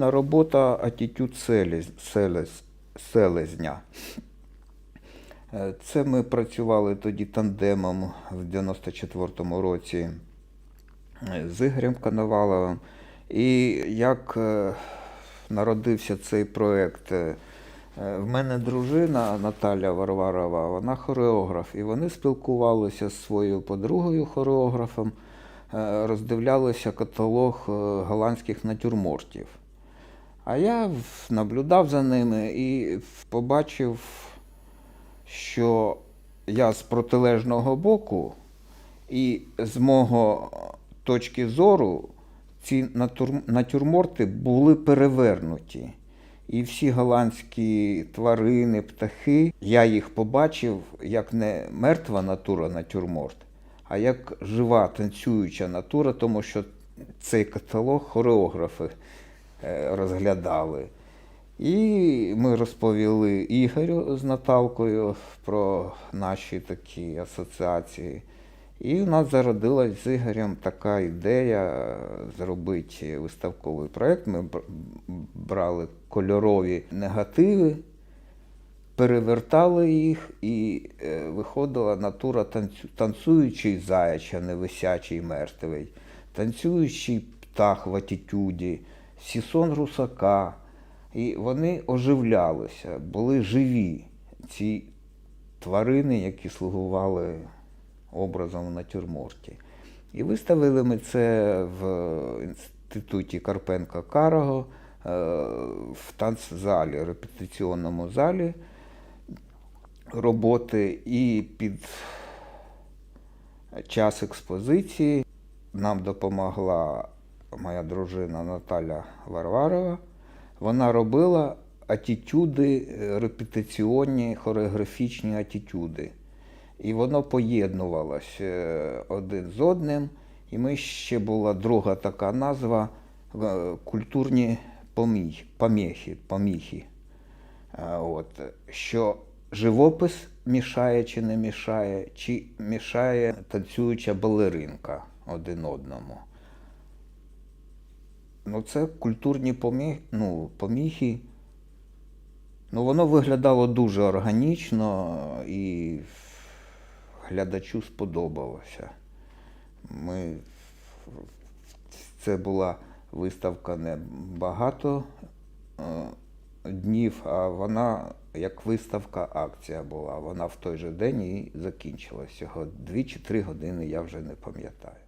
Робота атітюд селез- селез- селезня. Е, Це ми працювали тоді тандемом в 94-му році е, з Ігорем Коноваловим. І як е, народився цей проєкт, в мене дружина Наталя Варварова, вона хореограф, і вони спілкувалися з своєю подругою хореографом, роздивлялися каталог голландських натюрмортів. А я наблюдав за ними і побачив, що я з протилежного боку, і з мого точки зору ці натюрморти були перевернуті. І всі голландські тварини, птахи, я їх побачив як не мертва натура натюрморт, а як жива танцююча натура, тому що цей каталог хореографи розглядали. І ми розповіли Ігорю з Наталкою про наші такі асоціації. І у нас зародилась з Ігорем така ідея зробити виставковий проєкт. Ми брали кольорові негативи, перевертали їх, і е, виходила натура танцю, танцюючий заяч, а не висячий мертвий, танцюючий птах в атітюді, сісон русака. І вони оживлялися, були живі ці тварини, які слугували образом в натюрморті. І виставили ми це в інституті Карпенка Карого е, в танцзалі, репетиційному залі роботи і під час експозиції нам допомогла моя дружина Наталя Варварова. Вона робила атітюди, е, репетиційні, хореографічні атітюди. І воно поєднувалося е, один з одним. І ми ще була друга така назва е, культурні поміхи, поміхи. От, що живопис мішає чи не мішає, чи мішає танцююча балеринка один одному. Ну, це культурні помі... ну, поміхи. Ну, воно виглядало дуже органічно і глядачу сподобалося. Ми... Це була виставка не багато е, днів, а вона як виставка акція була. Вона в той же день і закінчилась. Його дві чи три години я вже не пам'ятаю.